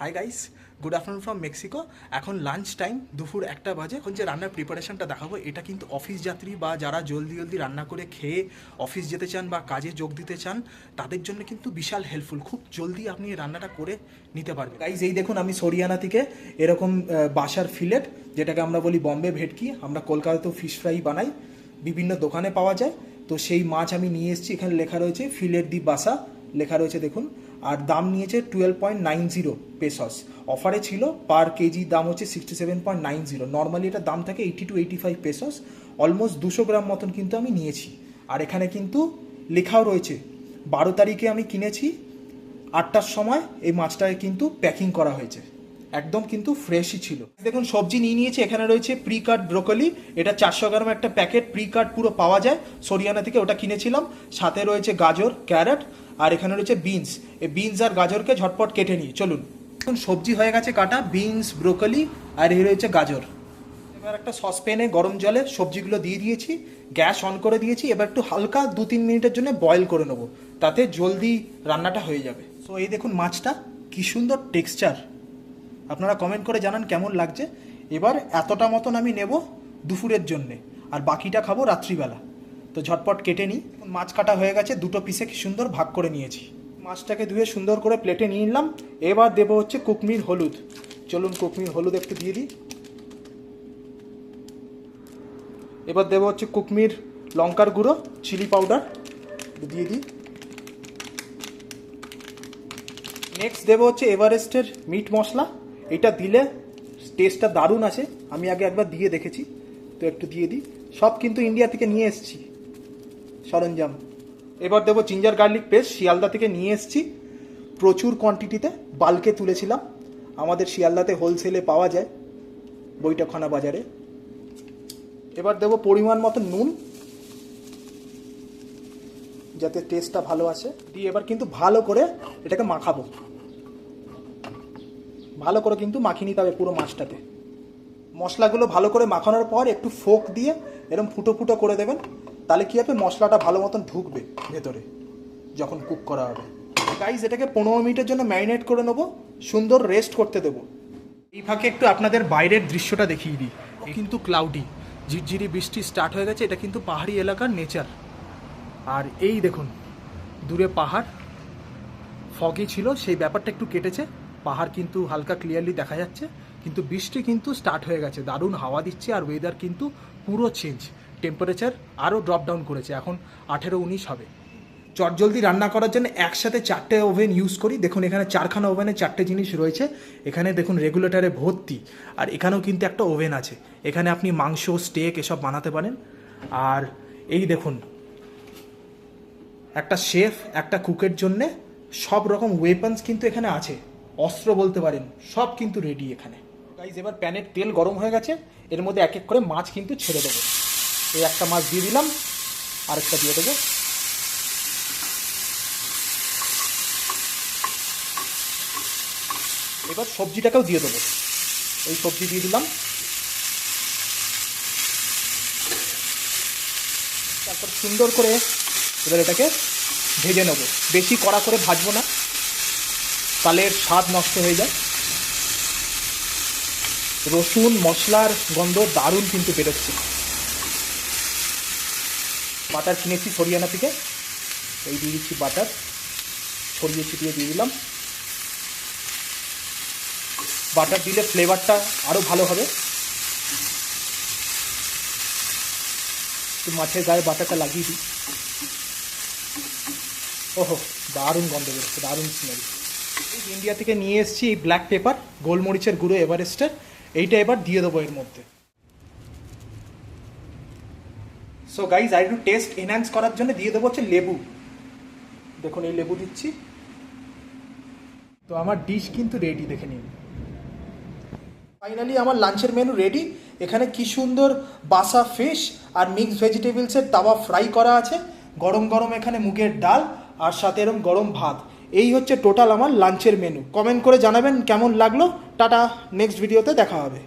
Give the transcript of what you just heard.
Hi guys good afternoon from Mexico এখন lunch time দুপুর একটা বাজে। এখন যে রান্নার প্রিপারেশনটা দেখাবো, এটা কিন্তু অফিস যাত্রী বা যারা জলদি জলদি রান্না করে খেয়ে অফিস যেতে চান বা কাজে যোগ দিতে চান, তাদের জন্য কিন্তু বিশাল হেল্পফুল খুব জলদি আপনি রান্নাটা করে নিতে পারবেন। গাইজ এই দেখুন আমি সরিয়ানা থেকে এরকম বাসার ফিলেট যেটাকে আমরা বলি বম্বে ভেটকি, আমরা কলকাতাতেও ফিশ ফ্রাই বানাই, বিভিন্ন দোকানে পাওয়া যায়। তো সেই মাছ আমি নিয়ে এসেছি, এখানে লেখা রয়েছে ফিলেট দি বাসা লেখা রয়েছে দেখুন। আর দাম নিয়েছে twelve point nine zero pesos অফারে ছিল পার কেজি দাম হচ্ছে sixty seven point nine zero normally এটার দাম থাকে eighty two eighty five pesos almost দুশো গ্রাম মতন কিন্তু আমি নিয়েছি। আর এখানে কিন্তু লেখাও রয়েছে, বারো তারিখে আমি কিনেছি, আটটার সময় এই মাছটাকে কিন্তু প্যাকিং করা হয়েছে। একদম কিন্তু ফ্রেশই ছিল। দেখুন, সবজি নিয়ে নিয়েছি, এখানে রয়েছে প্রি কাট ব্রোকলি এটা চারশো গ্রাম একটা প্যাকেট প্রি কাট পুরো পাওয়া যায়। সরিয়ানা থেকে ওটা কিনেছিলাম। সাথে রয়েছে গাজর ক্যারেট আর এখানে রয়েছে বিনস এই বিনস আর গাজরকে ঝটপট কেটে নিই চলুন। এখন সবজি হয়ে গেছে কাটা বিনস ব্রোকলি আর এই রয়েছে গাজর। এবার একটা সসপ্যানে গরম জলে সবজিগুলো দিয়ে দিয়েছি, গ্যাস অন করে দিয়েছি, এবার একটু হালকা দু তিন মিনিটের জন্য বয়েল করে নেব, তাতে জলদি রান্নাটা হয়ে যাবে। সো এই দেখুন মাছটা, কি সুন্দর টেক্সচার আপনারা কমেন্ট করে জানান কেমন লাগছে। এবার এতটা মতন আমি নেব দুপুরের জন্যে, আর বাকিটা খাব রাত্রিবেলা। তো ঝটপট কেটে নিই। মাছ কাটা হয়ে গেছে, দুটো পিসে সুন্দর ভাগ করে নিয়েছি। মাছটাকে ধুয়ে সুন্দর করে প্লেটে নিয়ে নিলাম। এবার দেবো হচ্ছে কুকমির হলুদ। চলুন কুকমির হলুদ একটু দিয়ে দিই। এবার দেবো হচ্ছে কুকমির লঙ্কার গুঁড়ো চিলি পাউডার দিয়ে দিই। নেক্সট দেবো হচ্ছে এভারেস্টের মিট মশলা। এটা দিলে টেস্টটা দারুণ আছে। আমি আগে একবার দিয়ে দেখেছি, তো একটু দিয়ে দিই। সব কিন্তু ইন্ডিয়া থেকে নিয়ে এসেছি, সরঞ্জাম। এবার দেবো জিঞ্জার গার্লিক পেস্ট শিয়ালদা থেকে নিয়ে এসেছি। প্রচুর কোয়ান্টিটিতে বাল্কে তুলেছিলাম। আমাদের শিয়ালদাতে হোলসেলে পাওয়া যায়, বৈঠকখানা বাজারে। এবার দেবো পরিমাণ মতো নুন, যাতে টেস্টটা ভালো আসে। দিয়ে এবার কিন্তু ভালো করে এটাকে মাখাবো। ভালো করে কিন্তু মাখিয়ে নিতে হবে পুরো মাছটাতে মশলাগুলো ভালো করে মাখানোর পর একটু ফোক দিয়ে এরকম ফুটো ফুটো করে দেবেন, তাহলে কী হবে? মশলাটা ভালো মতন ঢুকবে ভেতরে, যখন কুক করা হবে। গাইজ এটাকে পনেরো মিনিটের জন্য ম্যারিনেট করে নেব, সুন্দর রেস্ট করতে দেবো। এই ফাঁকে একটু আপনাদের বাইরের দৃশ্যটা দেখিয়ে দিই। কিন্তু ক্লাউডি ঝিরঝিরি বৃষ্টি স্টার্ট হয়ে গেছে, এটা কিন্তু পাহাড়ি এলাকার নেচার আর এই দেখুন, দূরে পাহাড় ফগি ছিল, সেই ব্যাপারটা একটু কেটেছে। পাহাড় কিন্তু হালকা ক্লিয়ারলি দেখা যাচ্ছে, কিন্তু বৃষ্টি কিন্তু স্টার্ট হয়ে গেছে। দারুণ হাওয়া দিচ্ছে আর ওয়েদার কিন্তু পুরো চেঞ্জ টেম্পারেচার আরও ড্রপ ডাউন করেছে, এখন আঠেরো উনিশ হবে। চটজলদি রান্না করার জন্য একসাথে চারটে ওভেন ইউজ করি। দেখুন, এখানে চারখানা ওভেনে চারটে জিনিস রয়েছে। এখানে দেখুন রেগুলেটারে ভর্তি। আর এখানেও কিন্তু একটা ওভেন আছে। এখানে আপনি মাংস স্টেক এসব বানাতে পারেন। আর এই দেখুন, একটা শেফ একটা কুকের জন্যে সব রকম ওয়েপন্স কিন্তু এখানে আছে। অস্ত্র বলতে পারেন, সব কিন্তু রেডি এখানে। গাইজ এবার প্যানের তেল গরম হয়ে গেছে, এর মধ্যে এক এক করে মাছ কিন্তু ছেড়ে দেবো। এই একটা মাছ দিয়ে দিলাম, আরেকটা দিয়ে দেবো। এবার সবজিটাকেও দিয়ে দেবো। এই সবজি দিয়ে দিলাম। তারপর সুন্দর করে এবার এটাকে ভেজে নেব। বেশি কড়া করে ভাজবো না। তাহলে স্বাদ নষ্ট হয়ে যায়। রসুন, মশলার গন্ধ দারুণ কিন্তু বেরোচ্ছে। বাটার কিনেছি সরিয়ানা থেকে। এই দিয়ে দিচ্ছি বাটার। ছড়িয়ে ছিটিয়ে দিয়ে দিলাম। বাটার দিলে ফ্লেভারটা আরও ভালো হবে। মাছের গায়ে বাটারটা লাগিয়ে দিই। ওহো, দারুণ গন্ধ বেরোচ্ছে, দারুণ স্মেল ইন্ডিয়া থেকে নিয়ে এসেছি এই ব্ল্যাক পেপার গোলমরিচের গুঁড়ো এভারেস্টের এইটা এবার দিয়ে দেবো এর মধ্যে। সো গাইজ আর একটু টেস্ট এনহ্যান্স করার জন্য দিয়ে দেবো হচ্ছে লেবু। দেখুন, এই লেবু দিচ্ছি। তো আমার ডিশ কিন্তু রেডি দেখে নিন। ফাইনালি আমার লাঞ্চের মেনু রেডি এখানে কি সুন্দর বাসা ফিশ আর মিক্স ভেজিটেবলসের তাওয়া ফ্রাই করা আছে। গরম গরম এখানে মুগের ডাল আর সাথে এরম গরম ভাত। এই হচ্ছে টোটাল আমার লাঞ্চের মেনু কমেন্ট করে জানাবেন কেমন লাগল। টাটা নেক্সট ভিডিওতে দেখা হবে।